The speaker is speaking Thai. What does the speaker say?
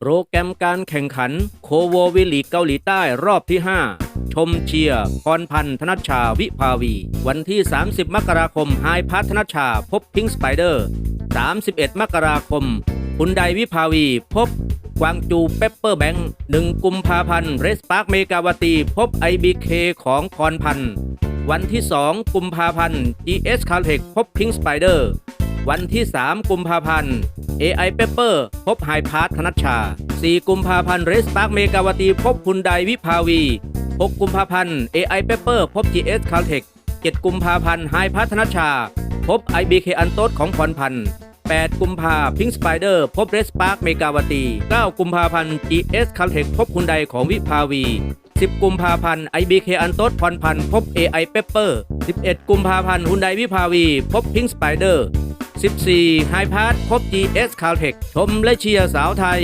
โปรแกรมการแข่งขันโคโววิลีเกาหลีใต้รอบที่ 5 ชมเชียร์พรพันธ์ธนชชาวิภาวี วันที่ 30 มกราคมไฮพัทธนชชาพบพิงสไปเดอร์ 31 มกราคมคุณไดวิภาวีพบกวางจูเปปเปอร์แบงค์1กุมภาพันธ์เรสปาร์คเมกาวตี พบ IBK ของพรพันธ์วันที่ 2 กุมภาพันธ์ GS c a l t e c h พบ Pink Spider วันที่ 3 กุมภาพันธ์ AI Pepper พบ High Path ธนัชชา 4 กุมภาพันธ์ Race Park เมกาวตี พบคุณไดวิภาวี 6 กุมภาพันธ์ AI Pepper พบ GS c a l t e c h 7 กุมภาพันธ์ High Path ธนัชชา พบ IBK อันโตสของพรพันธ์8 กุมภาพิงสไปเดอร์พบเรสปาร์คเมกาวตี 9 กุมภาพันธ์ GS c a l t e c h พบคุณไดของวิภาวี 10 กุมภาพันธ์ IBK อันโตสพรพันธ์พบ AI Pepper 11 กุมภาพันธ์ฮุนไดวิภาวี พบพิงสไปเดอร์ 14ไฮพาร์พบ GS c a l t e c h ชมและเชียร์สาวไทย